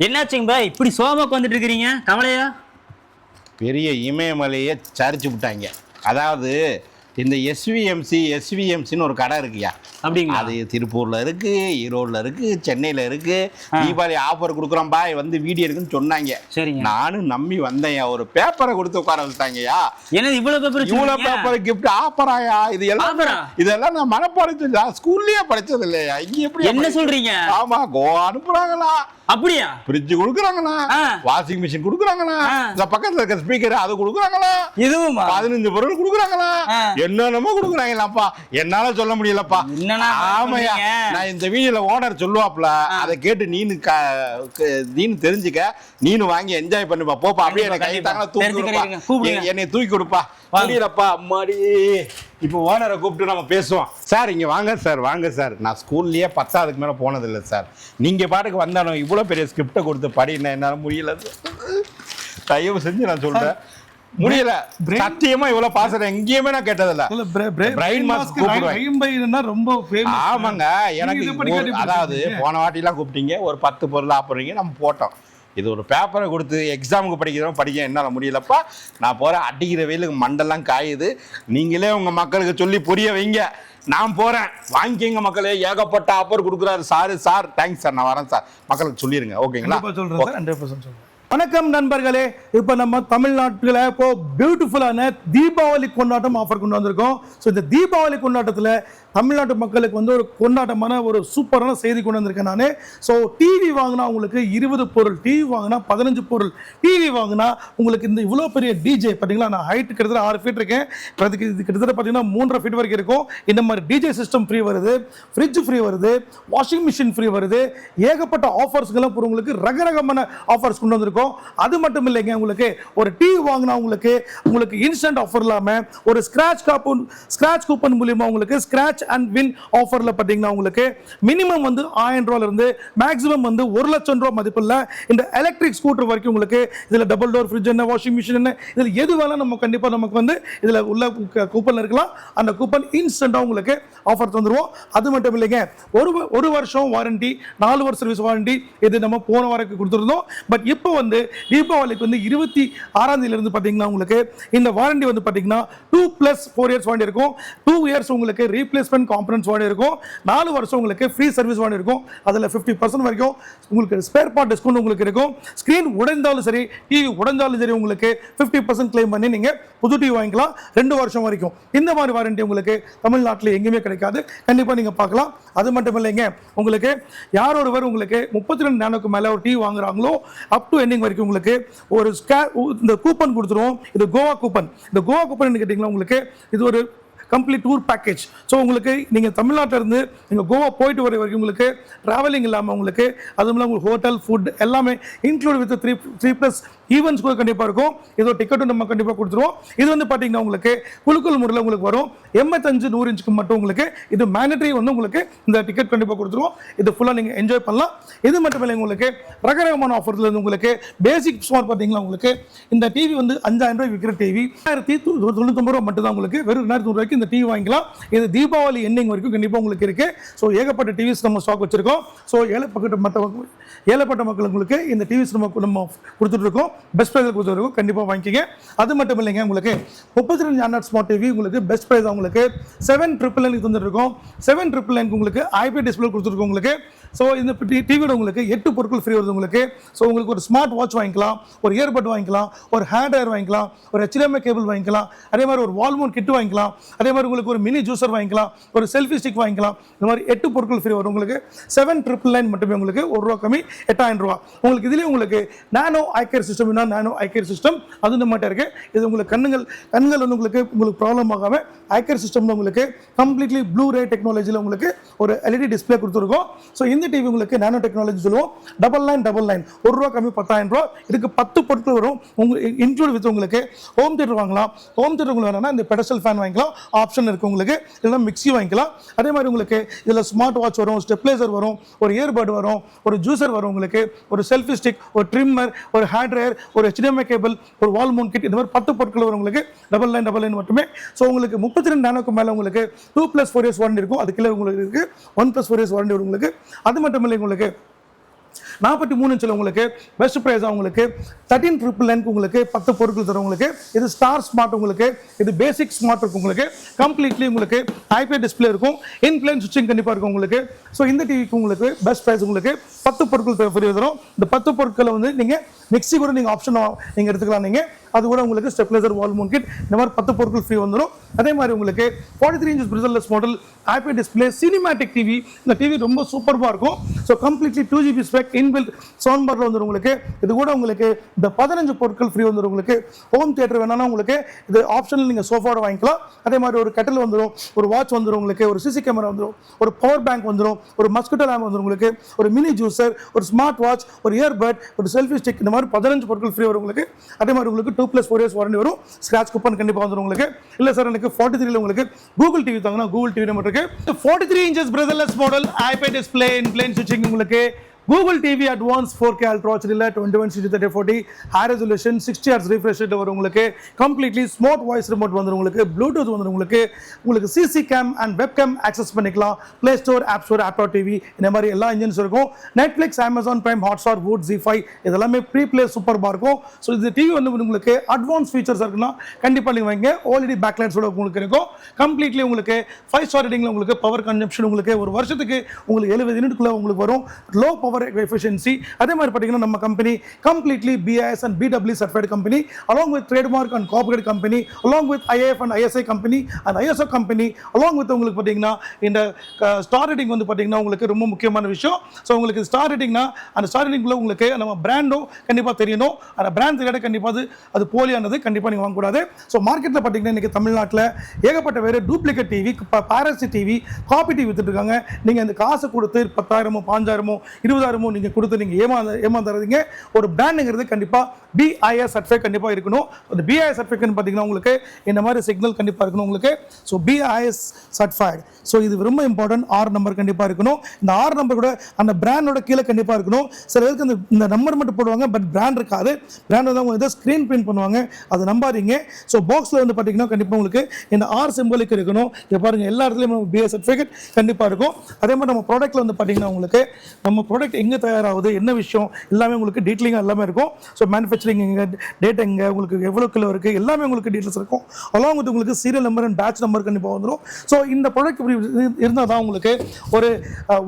என்னாச்சுங்க பாய்? இப்படி சோமாக்கு வந்துட்டு இருக்கிறீங்க? கவலையா? பெரிய இமயமலையை சரிச்சு விட்டாங்க. அதாவது இந்த எஸ்விஎம்சி எஸ்விஎம்சின்னு ஒரு கடை இருக்குயா அப்படிங்களா? அது திருப்பூர்ல இருக்கு ஈரோட்ல இருக்கு சென்னையில இருக்கு. தீபாவளி ஆஃபர் கொடுக்குறோம் பாய் வந்து வீடியோ இருக்குன்னு சொன்னாங்க. சரிங்க. நானும் நம்பி வந்தேன்யா ஒரு பேப்பரை கொடுத்து உட்கார வச்சுட்டாங்கய்யா. என்னது இவ்வளவு பேப்பர் இவ்வளவு பேப்பர் கிஃப்ட் ஆஃபராயா இது எல்லாம்? இதெல்லாம் நான் மனப்பாடம் ஸ்கூல்லயே படிச்சது இல்லையா இங்க எப்படி என்ன சொல்றீங்க? ஆமா கோவா அனுப்புறாங்களா? அப்படியா? ஃப்ரிட்ஜ் கொடுக்குறாங்களா ஆ. வாஷிங் மிஷின் கொடுக்குறாங்களா ஆ. இந்த பக்கத்துல இருக்க ஸ்பீக்கர் அது கொடுக்குறாங்களா? இதுவுமா? பதினஞ்சு பொருள் கொடுக்குறாங்களா. என்னென்னமோ கொடுக்குறாங்களாப்பா. என்னால சொல்ல முடியலப்பா. பண்றீங்க? நான் இந்த வீடியோல ஓனர் சொல்லுவாப்ல அதை கேட்டு நீனு நீனு தெரிஞ்சுக்க. நீனு வாங்கி என்ஜாய் பண்ணுப்பா. போப்பா அப்படியே எனக்கு கை கண்டிப்பா. தூக்கி என்னை தூக்கி கொடுப்பா. முடியலப்பா அம்மாடி. இப்போ ஓனரை கூப்பிட்டு நம்ம பேசுவோம். சார் இங்க வாங்க சார் வாங்க சார். நான் ஸ்கூல்லயே பத்தாவதுக்கு மேல போனதில்லை சார். நீங்க பாட்டுக்கு வந்தாலும் இவ்வளவு பெரிய ஸ்கிரிப்டை கொடுத்து படினா என்னால முடியல? தயவு செஞ்சு நான் சொல்றேன். முடியல. சத்தியமா இவ்வளவு பாசம் எங்கேயுமே நான் கேட்டதில்ல. கூப்பிடுவேன். ஐம்பைனா ரொம்ப. ஆமாங்க. எனக்கு அதாவது. போன வாட்டிலாம் கூப்பிட்டீங்க. ஒரு பத்து பொருள் ஆப்புறீங்க நம்ம போட்டோம். இது ஒரு பேப்பரை கொடுத்து எக்ஸாமுக்கு படிக்கிறோம் படிக்க என்னால் முடியலப்பா. நான் போகிறேன் அடிக்கிற வெயிலுக்கு மண்டெல்லாம் காயுது. நீங்களே உங்கள் மக்களுக்கு சொல்லி புரிய வைங்க. நான் போகிறேன் வாங்கிக்கங்க மக்களே. ஏகப்பட்ட ஆஃபர் கொடுக்குறாரு. சார் சார் தேங்க்ஸ் சார் நான் வரேன் சார் மக்களுக்கு சொல்லிடுங்க ஓகேங்களா? சொல்றேன் சார், 100% சொல்றேன். வணக்கம் நண்பர்களே. இப்போ நம்ம தமிழ்நாட்டில் இப்போ பியூட்டிஃபுல்லான தீபாவளி கொண்டாட்டம் ஆஃபர் கொண்டு வந்திருக்கோம். ஸோ இந்த தீபாவளி கொண்டாட்டத்தில் தமிழ்நாட்டு மக்களுக்கு வந்து ஒரு கொண்டாட்டமான ஒரு சூப்பரான செய்தி கொண்டு வந்திருக்கேன் நான். ஸோ டிவி வாங்கினா உங்களுக்கு இருபது பொருள் டிவி வாங்கினா பதினஞ்சு பொருள் டிவி வாங்கினா உங்களுக்கு இந்த இவ்வளோ பெரிய டிஜே பார்த்தீங்களா நான் ஹைட் கிட்டத்தட்ட ஆறு ஃபீட் இருக்கேன். அதுக்கு இது கிட்டத்தட்ட பார்த்தீங்கன்னா மூன்றரை ஃபீட் வரைக்கும் இருக்கும். இந்த மாதிரி டிஜே சிஸ்டம் ஃப்ரீ வருது ஃப்ரிட்ஜ் ஃப்ரீ வருது வாஷிங் மிஷின் ஃப்ரீ வருது. ஏகப்பட்ட ஆஃபர்ஸ்களும் இப்போ உங்களுக்கு ரகரகமான ஆஃபர்ஸ் கொண்டு வந்திருக்கோம். அது மட்டும் இல்லைங்க உங்களுக்கு ஒரு டிவி வாங்கினா உங்களுக்கு உங்களுக்கு இன்ஸ்டன்ட் ஆஃபர் இல்லாமல் ஒரு ஸ்கிராச் காப்பன் ஸ்க்ராட்ச் கூப்பன் மூலியமாக உங்களுக்கு அண்ட் வின் ஆஃபரில் பார்த்தீங்கன்னா உங்களுக்கு மினிமம் வந்து ஆயிரம் ரூபாயிலிருந்து மேக்ஸிமம் வந்து ஒரு லட்சம் ரூபா மதிப்பில் இந்த எலக்ட்ரிக் ஸ்கூட்டர் வரைக்கும் உங்களுக்கு இதில் டபுள் டோர் ஃப்ரிட்ஜ் என்ன வாஷிங் மிஷின் என்ன இதில் எது வேணாலும் நம்ம கண்டிப்பாக நமக்கு வந்து இதில் உள்ள கூப்பன் இருக்கலாம். அந்த கூப்பன் இன்ஸ்டண்ட்டாக உங்களுக்கு ஆஃபர் தந்துடுவோம் அது மட்டும் இல்லைங்க ஒரு ஒரு வருஷம் வாரண்டி நாலு வருஷம் சர்வீஸ் வாரண்டி இது நம்ம போன வாரக்கு கொடுத்துருந்தோம். பட் இப்போ வந்து தீபாவளிக்கு வந்து இருபத்தி ஆறாம் தேதியிலிருந்து பார்த்தீங்கன்னா உங்களுக்கு இந்த வாரண்டி வந்து பார்த்தீங்கன்னா two plus four years warranty இருக்கும். டூ இயர்ஸ் உங்களுக்கு ரீப்ளேஸ்மெண்ட் காம்பனன்ஸ் வாரண்டி இருக்கும். நாலு வருஷம் உங்களுக்கு ஃப்ரீ சர்வீஸ் வாரண்டி இருக்கும். அதில் ஃபிஃப்டி பர்சன்ட் வரைக்கும் உங்களுக்கு ஸ்பேர் பார்ட் டிஸ்கவுண்ட் உங்களுக்கு இருக்கும். ஸ்க்ரீன் உடைந்தாலும் சரி டிவி உடைஞ்சாலும் சரி உங்களுக்கு ஃபிஃப்டி பர்சன்ட் கிளைம் பண்ணி நீங்கள் புது டிவி வாங்கிக்கலாம். ரெண்டு வருஷம் வரைக்கும். இந்த மாதிரி வாரண்டி உங்களுக்கு தமிழ்நாட்டில் எங்கேயுமே கிடைக்காது. கண்டிப்பாக நீங்கள் பார்க்கலாம். அது மட்டும் இல்லைங்க உங்களுக்கு யார் ஒருவர் உங்களுக்கு முப்பத்தி ரெண்டு நானுக்கு மேலே ஒரு டிவி வாங்குறாங்களோ அப் டு எண்டிங் வரைக்கும் உங்களுக்கு ஒரு ஸ்கே இந்த கூப்பன் கொடுத்துருவோம். இது கோவா கூப்பன் இந்த கோவா கூப்பன் கேட்டிங்கன்னா உங்களுக்கு இது ஒரு கம்ப்ளீட் டூர் பேக்கேஜ் ஸோ உங்களுக்கு நீங்கள் தமிழ்நாட்டிலேருந்து நீங்கள் கோவா போயிட்டு வர வரைக்கும் உங்களுக்கு ட்ராவலிங் இல்லாமல் உங்களுக்கு அதுவும் இல்லாமல் உங்களுக்கு ஹோட்டல் ஃபுட் எல்லாமே include with three three plus events கூட கண்டிப்பாக இருக்கும். ஏதோ டிக்கெட்டும் நம்ம கண்டிப்பாக கொடுத்துருவோம். இது வந்து பார்த்தீங்கன்னா உங்களுக்கு குழுக்கள் முறையில் உங்களுக்கு வரும். எண்பத்தஞ்சு நூறு இன்ச்சுக்கு மட்டும் உங்களுக்கு இது மேனட்ரி வந்து உங்களுக்கு இந்த டிக்கெட் கண்டிப்பாக கொடுத்துருவோம். இது ஃபுல்லாக நீங்கள் என்ஜாய் பண்ணலாம். இது மட்டும் இல்லை உங்களுக்கு ரகரகமான ஆஃபர்ஸில் இருந்து உங்களுக்கு பேசிக் ஸ்மார்ட் பார்த்தீங்கன்னா உங்களுக்கு இந்த டிவி வந்து அஞ்சாயிரம் ரூபாய் விற்கிற டிவி ஆயிரத்தி தொண்ணூத்தொம்பது ரூபா மட்டும் தான் உங்களுக்கு. வெறும் ரெண்டாயிரத்தி ரூபாய்க்கு இந்த டிவி வாங்கிக்கலாம். இது தீபாவளி எண்டிங் வரைக்கும் கண்டிப்பாக உங்களுக்கு இருக்குது ஸோ ஏகப்பட்ட டிவிஸ் நம்ம ஸ்டாக் வச்சுருக்கோம். ஸோ ஏழைப்பட்ட மற்ற ஏழைப்பட்ட மக்கள் உங்களுக்கு இந்த டிவிஸ் நம்ம நம்ம கொடுத்துட்ருக்கோம் பெஸ்ட் ப்ரைஸில் கொடுத்துருக்கோம் கண்டிப்பாக வாங்கிக்கிங்க. அது மட்டும் இல்லைங்க உங்களுக்கு முப்பத்தி ரெண்டு ஆண்ட்ராய்ட் ஸ்மார்ட் டிவி உங்களுக்கு பெஸ்ட் ப்ரைஸ் உங்களுக்கு செவன் ட்ரிபிள் நைன் தந்துட்டு இருக்கோம் செவன் ட்ரிபிள் நைனுக்கு உங்களுக்கு ஐபி டிஸ்பிளே கொடுத்துருக்கோம் உங்களுக்கு. ஸோ இந்த டிவியோட உங்களுக்கு எட்டு பொருட்கள் ஃப்ரீ வருது உங்களுக்கு. ஸோ உங்களுக்கு ஒரு ஸ்மார்ட் வாட்ச் வாங்கிக்கலாம் ஒரு இயர்பட் வாங்கிக்கலாம் ஒரு ஹேண்ட் ஹேர் வாங்கிக்கலாம் ஒரு ஹெச்டிஎம்ஐ கேபிள் வாங்கிக்கலாம் அதே மாதிரி ஒரு வால்மோன் கிட் வாங்கிக்கலாம் அதே மாதிரி உங்களுக்கு ஒரு மினி ஜூசர் வாங்கிக்கலாம் ஒரு செல்ஃபி ஸ்டிக் வாங்கிக்கலாம். இந்த மாதிரி எட்டு பொருட்கள் ஃப்ரீ வரும் உங்களுக்கு. செவன் ட்ரிபிள் நைன் மட்டுமே உங்களுக்கு ஒரு ரூபா கம்மி எட்டாயிரம் ரூபா. உங்களுக்கு இதுலேயே உங்களுக்கு நானோ ஐக்கேர் சிஸ்டம் நானோ ஐக்கேர் சிஸ்டம் அது இந்த மாட்டே இருக்குது இது உங்களுக்கு கண்ணுங்கள் கண்கள் வந்து உங்களுக்கு உங்களுக்கு ப்ராப்ளம் ஆகாமல் ஐக்கேர் சிஸ்டமில் உங்களுக்கு கம்ப்ளீட்லி ப்ளூ ரே டெக்னாலஜியில் உங்களுக்கு ஒரு எல்இடி டிஸ்பிளே கொடுத்துருக்கோம். ஸோ இந்த டிவி உங்களுக்கு நானோ டெக்னாலஜி சொல்லுவோம்? டபுள் நைன் டபுள் நைன் ஒரு ரூபா கம்மி பத்தாயிரம் ரூபா. இதுக்கு பத்து பொருட்கள் வரும். உங்களுக்கு இன்க்ளூட் வித் உங்களுக்கு ஹோம் தேட்டர் வாங்கலாம். ஹோம் தேட்டர் உங்களுக்கு வேணும்னா இந்த பெடஸ்டல் ஃபேன் வாங்கிக்கலாம். ஆப்ஷன் இருக்கு உங்களுக்கு. இல்லைன்னா மிக்ஸி வாங்கிக்கலாம். அதே மாதிரி உங்களுக்கு இதில் ஸ்மார்ட் வாட்ச் வரும் ஸ்டெப்லைசர் வரும் ஒரு இயர்பட் வரும் ஒரு ஜூசர் வரும் உங்களுக்கு. ஒரு செல்ஃபி ஸ்டிக் ஒரு ட்ரிம்மர் ஒரு ஹேண்ட் ட்ரையர் ஒரு ஹெச்டிஎம்ஐ கேபிள் ஒரு வால் மவுண்ட் கிட் இந்த மாதிரி பத்து பொருட்கள் வரும் உங்களுக்கு. டபுள் நைன் டபுள் நைன் மட்டுமே. ஸோ உங்களுக்கு முப்பத்தி ரெண்டு நானோக்கு மேலே உங்களுக்கு two plus four years warranty இருக்கும். அதுக்குள்ளே உங்களுக்கு இருக்குது one plus four years warranty வரும் உங்களுக்கு. அது மட்டும் இல்லை உங்களுக்கு. நாற்பத்தி மூணு இன்ச்சில் உங்களுக்கு பெஸ்ட் ப்ரைஸ் உங்களுக்கு தேர்ட்டின் ட்ரிபிள் நைனுக்கு உங்களுக்கு பத்து பொருட்கள் தரும் உங்களுக்கு இது ஸ்டார் ஸ்மார்ட் உங்களுக்கு இது பேசிக் ஸ்மார்ட் இருக்கும் உங்களுக்கு. கம்ப்ளீட்லி உங்களுக்கு ஐபிஐ டிஸ்ப்ளே இருக்கும். இன்பிளைன் சுவிட்சிங் கண்டிப்பாக இருக்கும் உங்களுக்கு. ஸோ இந்த டிவிக்கு உங்களுக்கு பெஸ்ட் ப்ரைஸ் உங்களுக்கு பத்து பொருட்கள் ஃப்ரீ தரும். இந்த பத்து பொருட்களை வந்து நீங்கள் மிக்சி கூட நீங்கள் ஆப்ஷன் நீங்கள் எடுத்துக்கலாம் நீங்கள் அது கூட உங்களுக்கு ஸ்டெப்லைசர் வால் மவுண்ட் கிட் இந்த மாதிரி பத்து பொருட்கள் ஃப்ரீ வந்துடும் அதே மாதிரி உங்களுக்கு ஃபார்ட்டி த்ரீ இன்ச்சஸ் பிரிசல்லஸ் மாடல் ஐபிஐ டிஸ்பிளே சினிமேட்டிக் டிவி இந்த டிவி ரொம்ப சூப்பராக இருக்கும். So completely two GB spec inbuilt sound பாரில் வந்துடும் உங்களுக்கு இது கூட உங்களுக்கு இந்த பதினஞ்சு பொருட்கள் ஃப்ரீ வந்துடும் உங்களுக்கு ஹோம் தியேட்டர் வேணாலும் உங்களுக்கு இது ஆப்ஷனில் நீங்கள் சோஃபாவோட வாங்கிக்கலாம். அதே மாதிரி ஒரு கட்டில் வந்துடும் ஒரு வாட்ச் வந்துடும் உங்களுக்கு ஒரு சிசி கேமரா வந்துடும் ஒரு பவர் பேங்க் வந்துடும் ஒரு மஸ்கிட்டோ லேம்ப் வந்துடும் உங்களுக்கு ஒரு மினி ஜூசர் ஒரு ஸ்மார்ட் வாட்ச் ஒரு இயர்பட் ஒரு செல்ஃபி ஸ்டிக் இந்த மாதிரி பதினஞ்சு பொருட்கள் ஃப்ரீ வரும் உங்களுக்கு அதே மாதிரி உங்களுக்கு two plus four years warranty வரும். ஸ்க்ராட்ச் கூப்பன் கண்டிப்பாக வந்துடும் உங்களுக்கு இல்லை சார் எனக்கு ஃபார்ட்டி த்ரீல உங்களுக்கு கூகுள் டிவி தாங்கன்னா கூகுள் டிவி நம்பர் இருக்கு. ஃபார்ட்டி த்ரீ இன்ச்சஸ் பிரதர்லெஸ் மாடல் ஐபேட் டிஸ்பிளே இன் பிளேன் உங்களுக்கு. Google TV advance four K ultra ஹெச்டியில் twenty one sixty thirty forty high resolution sixty hertz refresh வரும் உங்களுக்கு. கம்ப்ளீட்லி ஸ்மார்ட் வாய்ஸ் ரிமோட் வந்துடும் உங்களுக்கு. Bluetooth வந்துடும் உங்களுக்கு. உங்களுக்கு CC cam and web cam access பண்ணிக்கலாம். ப்ளே ஸ்டோர் ஆப் ஸ்டோர் ஆப்டா TV இந்த மாதிரி எல்லா இன்ஜின்ஸ் இருக்கும். Netflix Amazon Prime Hotstar Voot Zee five இதெல்லாமே ப்ரீ ப்ளே சூப்பராக இருக்கும். ஸோ இந்த டிவி வந்து உங்களுக்கு அட்வான்ஸ் ஃபீச்சர்ஸ் இருக்குன்னா கண்டிப்பாக நீங்கள் வாங்க ஆல்ரெடி பேக்லைட்ஸோட உங்களுக்கு இருக்கும். கம்ப்ளீட்லி உங்களுக்கு ஃபைவ் ஸ்டார் ரேட்டிங்கில் உங்களுக்கு பவர் கன்சம்ஷன் உங்களுக்கு ஒரு வருஷத்துக்கு உங்களுக்கு எழுபது யூனிட்குள்ளே உங்களுக்கு வரும். லோ பவர் எஃபிஷியன்சி அதே மாதிரி பார்த்தீங்கன்னா நம்ம company completely BIS and BW certified company along with trademark and corporate company along with IAF and ISI company and ISO company along with உங்களுக்கு பார்த்தீங்கன்னா இந்த ஸ்டார் ரேட்டிங் வந்து பார்த்தீங்கன்னா உங்களுக்கு ரொம்ப முக்கியமான விஷயம். ஸோ உங்களுக்கு ஸ்டார் ரேட்டிங்னா அந்த ஸ்டார் ரேட்டிங்குள்ள உங்களுக்கு நம்ம பிராண்டும் கண்டிப்பாக தெரியணும். அந்த பிராண்ட் தெரியாத கண்டிப்பாக அது அது போலியானது கண்டிப்பாக நீங்கள் வாங்கக்கூடாது. ஸோ மார்க்கெட்டில் பார்த்தீங்கன்னா இன்றைக்கி தமிழ்நாட்டில் ஏகப்பட்ட வேறு டூப்ளிகேட் டிவி பாரசி டிவி காப்பி டிவி வித்துட்டு இருக்காங்க. நீங்கள் அந்த காசை கொடுத்து பத்தாயிரமோ பாஞ்சாயிரமோ இருபதாயிரமோ நீங்கள் கொடுத்து நீங்கள் ஏமாந்த ஏமாந்துறதுங்க ஒரு பிராண்டுங்கிறது கண்டிப்பாக பிஐஎஸ் சர்டிஃபை கண்டிப்பாக இருக்கணும். அந்த பிஐஎஸ் சர்டிஃபிகேட் பார்த்தீங்கன்னா உங்களுக்கு இந்த மாதிரி சிக்னல் கண்டிப்பாக இருக்கணும் உங்களுக்கு. ஸோ பிஐஎஸ் சர்டிஃபைடு ஸோ இது ரொம்ப இம்பார்ட்டன்ட் ஆர் நம்பர் கண்டிப்பாக இருக்கணும். இந்த ஆர் நம்பர் கூட அந்த பிராண்டோட கீழே கண்டிப்பாக இருக்கணும். சில பேருக்கு அந்த இந்த நம்பர் மட்டும் போடுவாங்க பட் பிராண்ட் இருக்காது. பிராண்ட் வந்து அவங்க ஏதோ ஸ்க்ரீன் பிரிண்ட் பண்ணுவாங்க. அதை நம்பாதீங்க. ஸோ பாக்ஸில் வந்து பார்த்தீங்கன்னா கண்டிப்பாக உங்களுக்கு இந்த ஆர் சிம்பிளுக்கு இருக்கணும். இங்கே பாருங்கள் எல்லா இடத்துலையும் பிஎஸ் சர்டிஃபிகேட் கண்டிப்பாக இருக்கும். அதே மாதிரி நம்ம ப்ராடக்ட்டில் வந்து பார்த்தீங்கன்னா உங்களுக்கு நம்ம ப்ராடக்ட் எங்கே தயாராகுது என்ன விஷயம் எல்லாமே உங்களுக்கு டீட்டெயிலிங்காக எல்லாமே இருக்கும். ஸோ மேனுஃபேக்சரிங் எங்கே டேட் எங்கே உங்களுக்கு எவ்வளோ கிலோ இருக்குது எல்லாமே உங்களுக்கு டீட்டெயில்ஸ் இருக்கும். அலாங் வித் உங்களுக்கு serial number and batch number கண்டிப்பாக வந்துடும் ஸோ இந்த ப்ராடக்ட் இப்படி இருந்தால் தான் உங்களுக்கு ஒரு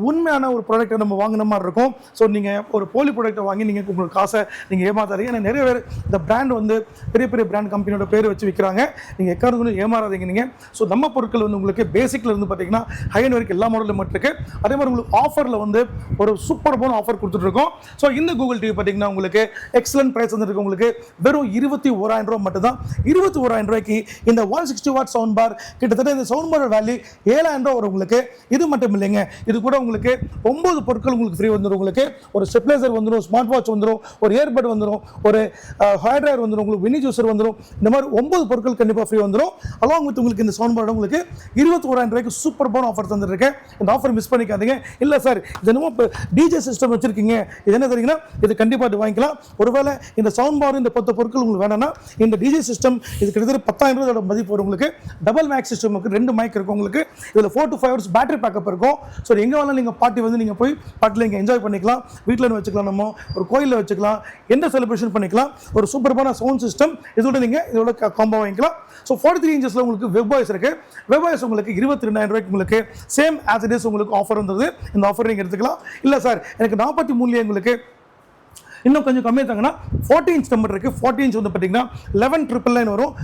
உண்மையான ஒரு ப்ராடக்ட்டை நம்ம வாங்கின மாதிரி இருக்கும். ஸோ நீங்கள் ஒரு போலி ப்ராடக்ட்டை வாங்கி நீங்கள் உங்களுக்கு காசை நீங்கள் ஏமாத்தாதீங்க. ஏன்னா நிறைய பேர் இந்த பிராண்ட் வந்து பெரிய பெரிய பிராண்ட் கம்பெனியோட பேர் வச்சு விற்கிறாங்க நீங்கள் எக்காரணம் ஏமாறாதீங்க நீங்கள் ஸோ நம்ம பொருட்கள் வந்து உங்களுக்கு பேசிக்கில் இருந்து பார்த்தீங்கன்னா ஹையன் வரைக்கும் எல்லா மாடலும் மட்டும் இருக்கு. அதே மாதிரி உங்களுக்கு ஆஃபரில் வந்து ஒரு சூப்பர் போன ஆஃபர் கொடுத்துட்ருக்கோம். ஸோ இந்த கூகுள் டிவி பார்த்தீங்கன்னா உங்களுக்கு எக்ஸலன்ட் ப்ரைஸ் வந்துருக்கு உங்களுக்கு வெறும் இருபத்தி ஓராயிரம் ரூபாய் மட்டும் தான் இருபத்தி ஓராயிரம் ரூபாய்க்கு இந்த one sixty watt sound bar கிட்டத்தட்ட இந்த சவுண்ட் பார் வேல்யூ ஏழாயிரம் ரூபா வரும் உங்களுக்கு. இது மட்டும் இல்லைங்க. இது கூட உங்களுக்கு ஒன்பது பொருட்கள் உங்களுக்கு ஃப்ரீ வந்துடும் உங்களுக்கு ஒரு ஸ்டெப்லைசர் வந்துடும் ஸ்மார்ட் வாட்ச் வந்துடும் ஒரு இயர்பட் வந்துடும் ஒரு ஹேர் ட்ரையர் வந்துடும் உங்களுக்கு வினி ஜூசர் வந்துடும் இந்த மாதிரி ஒன்பது பொருட்கள் கண்டிப்பாக ஃப்ரீ வந்துடும் அலாங் வித் உங்களுக்கு இந்த சவுண்ட் பார் உங்களுக்கு இருபத்தி ஓராயிரம் ரூபாய்க்கு சூப்பர் போன ஆஃபர் தந்துருக்கேன் இந்த ஆஃபர் மிஸ் பண்ணிக்காதீங்க. இல்லை சார் இது என்னமோ இப்போ டிஜே சிஸ்டம் வச்சிருக்கீங்க. இது என்ன தெரியுங்கன்னா இது கண்டிப்பாக இது வாங்கிக்கலாம். ஒருவேளை இந்த சவுண்ட் பார் இந்த பத்து பொருட்கள் உங்களுக்கு வேணும்னா இந்த டிஜே சிஸ்டம் இது கிட்டத்தட்ட பத்தாயிரம் ரூபாயோட மதிப்பு வரும் உங்களுக்கு. டபுள் மேக் சிஸ்டம் ரெண்டு மைக் இருக்கும் உங்களுக்கு. இதில் four to five hours battery backup இருக்கும். ஸோ எங்கே வேணாலும் நீங்கள் பார்ட்டி வந்து நீங்கள் போய் பாட்டில் இங்கே என்ஜாய் பண்ணிக்கலாம். வீட்டில் வச்சுக்கலாம் நம்ம. ஒரு கோயிலில் வச்சுக்கலாம். எந்த செலிப்ரேஷன் பண்ணிக்கலாம். ஒரு சூப்பர்பான சவுண்ட் சிஸ்டம் இதோட நீங்கள் இதோட காம்போ வாங்கிக்கலாம். ஸோ ஃபார்ட்டி த்ரீ இன்ச்சஸில் உங்களுக்கு வெப் வாய்ஸ் இருக்குது வெப் வாய்ஸ் உங்களுக்கு இருபத்தி ரெண்டாயிரம் ரூபாய்க்கு உங்களுக்கு சேம் ஆஸ் இட் இஸ் உங்களுக்கு ஆஃபர் வந்தது இந்த ஆஃபர் நீங்கள் எடுத்துக்கலாம். இல்லை சார் எனக்கு நாற்பத்தி மூணுலேயே உங்களுக்கு இன்னும் கொஞ்சம் கம்மியாக தாங்கன்னா ஃபார்ட்டி இன்ச் நம்பர் இருக்குது ஃபார்ட்டி இன்ச் வந்து பார்த்தீங்கன்னா லெவன் ட்ரிபிள் நைன் வரும்.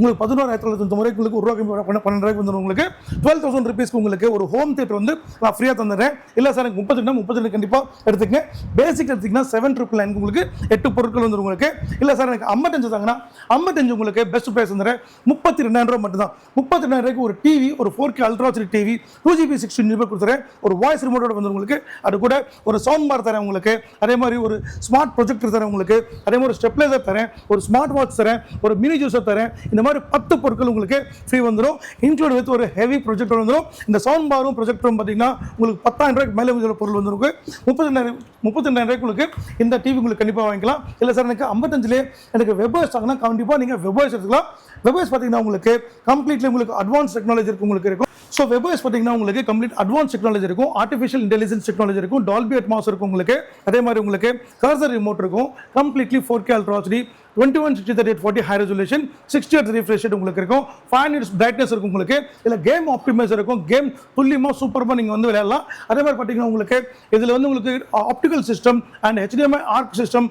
உங்களுக்கு பதினோராயிரத்தி தொள்ளாயிரத்தி முறைக்கு உங்களுக்கு ஒரு ரூபாய்க்கு பன்னெண்டு ரூபாய் உங்களுக்கு டுவெல் தௌசண்ட் ருபீஸ்க்கு உங்களுக்கு ஒரு ஹோம் தியேட்டர் வந்து நான் ஃப்ரீயாக தந்துடுறேன். இல்லை சார் எனக்கு முப்பத்தி முப்பத்தெட்டு முப்பத்தெட்டு கண்டிப்பாக எடுத்துக்கங்க. பேசிக் எடுத்திங்கன்னா செவன் ட்ரிபிள் நைன் உங்களுக்கு எட்டு பொருட்கள் வந்து உங்களுக்கு. இல்லை சார் எனக்கு ஐம்பத்தஞ்சு தாங்கன்னா ஐம்பத்தஞ்சு உங்களுக்கு பெஸ்ட் ப்ரைஸ் வந்துடுறேன் முப்பத்தி ரெண்டாயிரம் ரூபாய் மட்டும் தான் முப்பத்தி ரெண்டாயிரம் ரூபாய்க்கு ஒரு டிவி ஒரு four K ultra TV two GB sixteen GB கொடுத்துறேன். ஒரு வாய்ஸ் ரிமோட்டோட வந்து உங்களுக்கு. அது கூட ஒரு சவுண்ட் பார் தரேன் உங்களுக்கு. அதே மாதிரி ஒரு ஸ்மார்ட் ப்ரொஜெக்டர் தரேன் உங்களுக்கு. அதே மாதிரி ஸ்டெப்லைசர் தரேன். ஒரு ஸ்மார்ட் வாட்ச் தரேன். ஒரு மினி ஜூஸர் தரேன். இந்த மாதிரி மாதிரி பத்து பொருட்கள் உங்களுக்கு ஃப்ரீ வந்துடும் இன்க்ளூட் வித் ஒரு ஹெவி ப்ரொஜெக்டர் வந்துடும் இந்த சவுண்ட் பாரும் ப்ரொஜெக்டரும் பார்த்தீங்கன்னா உங்களுக்கு பத்தாயிரம் ரூபாய்க்கு மேலே உள்ள பொருள் வந்துருக்கு. முப்பத்தெண்டாயிரம் முப்பத்தெண்டாயிரம் ரூபாய்க்கு உங்களுக்கு இந்த டிவி உங்களுக்கு கண்டிப்பாக வாங்கிக்கலாம். இல்லை சார் எனக்கு ஐம்பத்தஞ்சிலே எனக்கு வெபர்ஸ் ஆகுனா கண்டிப்பாக நீங்கள் வெபர்ஸ் எடுத்துக்கலாம். வெபர்ஸ் பார்த்தீங்கன்னா உங்களுக்கு கம்ப்ளீட்லி உங்களுக்கு அட்வான்ஸ் டெக்னாலஜி இருக்கு உங்களுக்கு இருக்கும். ஸோ வெபர்ஸ் பார்த்தீங்கன்னா உங்களுக்கு கம்ப்ளீட் அட்வான்ஸ் டெக்னாலஜி இருக்கும். ஆர்டிஃபிஷியல் இன்டெலிஜென்ஸ் டெக்னாலஜி இருக்கும். டால்பி அட்மாஸ் இருக்கும் உங்களுக்கு. அதே மாதிரி உங்களுக்கு கர்சர் ரிமோட் இருக்கும். Completely four K ultracity twenty one sixty thirty forty high resolution sixty eight refresh உங்களுக்கு இருக்கும். ஃபைவ் ஹண்ட்ரட் பிரைட்னஸ் இருக்கும் உங்களுக்கு. இல்லை கேம் ஆப்டிமைஸ் இருக்கும். கேம் துல்லியமாக சூப்பராக நீங்கள் வந்து விளையாடலாம். அதே மாதிரி பார்த்தீங்கன்னா உங்களுக்கு இதில் வந்து உங்களுக்கு optical system and HDMI ARC system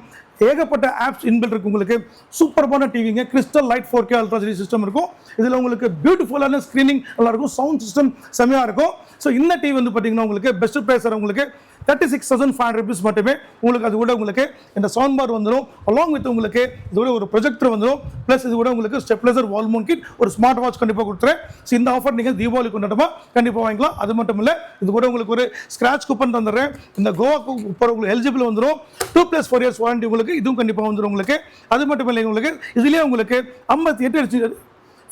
ஏகப்பட்ட ஆப்ஸ் இன்பில் இருக்கு உங்களுக்கு. சூப்பர்பான டிவிங்க கிறிஸ்டல் லைட் ஃபோர் கே அல்ட்ராஜி சிஸ்டம் இருக்கும். இதில் உங்களுக்கு பியூட்டிஃபுல்லான ஸ்க்ரீனிங் நல்லா இருக்கும். சவுண்ட் சிஸ்டம் செமையாக இருக்கும். ஸோ இந்த டிவி வந்து பார்த்தீங்கன்னா உங்களுக்கு பெஸ்ட் ப்ரைஸர் உங்களுக்கு thirty six thousand five hundred rupees மட்டுமே உங்களுக்கு அது கூட உங்களுக்கு இந்த சவுண்ட் பார் வந்துடும் அலாங் வித் உங்களுக்கு இது கூட ஒரு ப்ரொஜெக்டர் வந்துடும் ப்ளஸ் இது கூட உங்களுக்கு ஸ்டெப்லைசர் வால் மவுண்ட் கிட் ஒரு ஸ்மார்ட் வாட்ச் கண்டிப்பாக கொடுத்துறேன். ஸோ இந்த ஆஃபர் நீங்கள் தீபாவளி கொண்டாட்டமாக கண்டிப்பாக வாங்கிக்கலாம். அது மட்டும் இல்லை இது கூட உங்களுக்கு ஒரு ஸ்க்ராட்ச் கூப்பன் தந்துடுறேன். இந்த கோவா இப்போ உங்களுக்கு எலிஜிபிள் வந்துடும் two plus four years warranty உங்களுக்கு இதுவும் கண்டிப்பாக வந்துடும் உங்களுக்கு. அது மட்டும் இல்லை உங்களுக்கு இதுலேயே உங்களுக்கு ஐம்பத்தி எட்டு அடிச்சு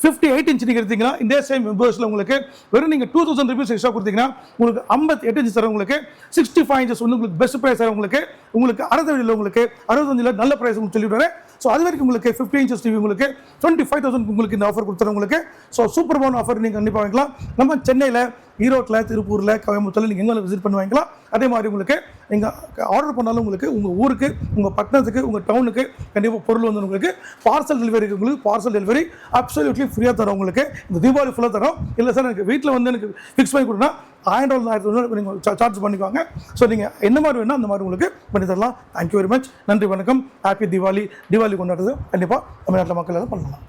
ஃபிஃப்டி எயிட் இன்ச் நீங்கள் எடுத்தீங்கன்னா இந்த சேம் மெம்பர்ஸில் உங்களுக்கு வெறும் நீங்கள் டூ தௌசண்ட் ருபீஸ் எக்ஸ்ட்ரா கொடுத்தீங்கன்னா உங்களுக்கு ஐம்பத்தி எட்டு இன்ச் தர உங்களுக்கு சிக்ஸ்டி ஃபைவ் இன்ச்சஸ் வந்து உங்களுக்கு பெஸ்ட் ப்ரைஸ் தர உங்களுக்கு உங்களுக்கு அடுத்த வீடியோவில் உங்களுக்கு அறுபத்தஞ்சில் நல்ல ப்ரைஸ் உங்களுக்கு சொல்லிவிடுறேன் ஸோ அது வரைக்கும் உங்களுக்கு ஃபிஃப்டி இன்ச்சஸ் டிவி உங்களுக்கு டுவெண்ட்டி ஃபைவ் தௌசண்ட் உங்களுக்கு இந்த ஆஃபர் கொடுத்துறேன் உங்களுக்கு ஸோ சூப்பர்பான ஆஃபர் நீங்கள் கண்டிப்பாக வாங்கிக்கலாம். நம்ம சென்னையில் ஈரோட்டில் திருப்பூரில் கோயம்புத்தூரில் நீங்கள் எங்கே விசிட் பண்ணி வாங்கிக்கலாம் அதே மாதிரி உங்களுக்கு நீங்கள் ஆர்டர் பண்ணாலும் உங்களுக்கு உங்கள் ஊருக்கு உங்கள் பட்டணத்துக்கு உங்கள் டவுனுக்கு கண்டிப்பாக பொருள் வந்து உங்களுக்கு பார்சல் டெலிவரி உங்களுக்கு பார்சல் டெலிவரி அப்சல்யூட்லி ஃப்ரீயாக தரோம் உங்களுக்கு. இந்த தீபாவளி ஃபுல்லாக தரோம். இல்லை சார் எனக்கு வீட்டில் வந்து எனக்கு ஃபிக்ஸ் பண்ணி கொடுனா ஆயிரம் டாலர் ஆயிரத்தி தொண்ணூறு நீங்கள் சார்ஜ் பண்ணிக்குவாங்க ஸோ நீங்கள் என்ன மாதிரி வேணால் அந்த மாதிரி உங்களுக்கு பண்ணி தரலாம். தேங்க்யூ வெரி மச் நன்றி வணக்கம். ஹாப்பி தீபாவளி. தீபாவளி கொண்டாடுறது கண்டிப்பாக தமிழ்நாட்டில் மக்கள் எல்லாம் பண்ணலாம்.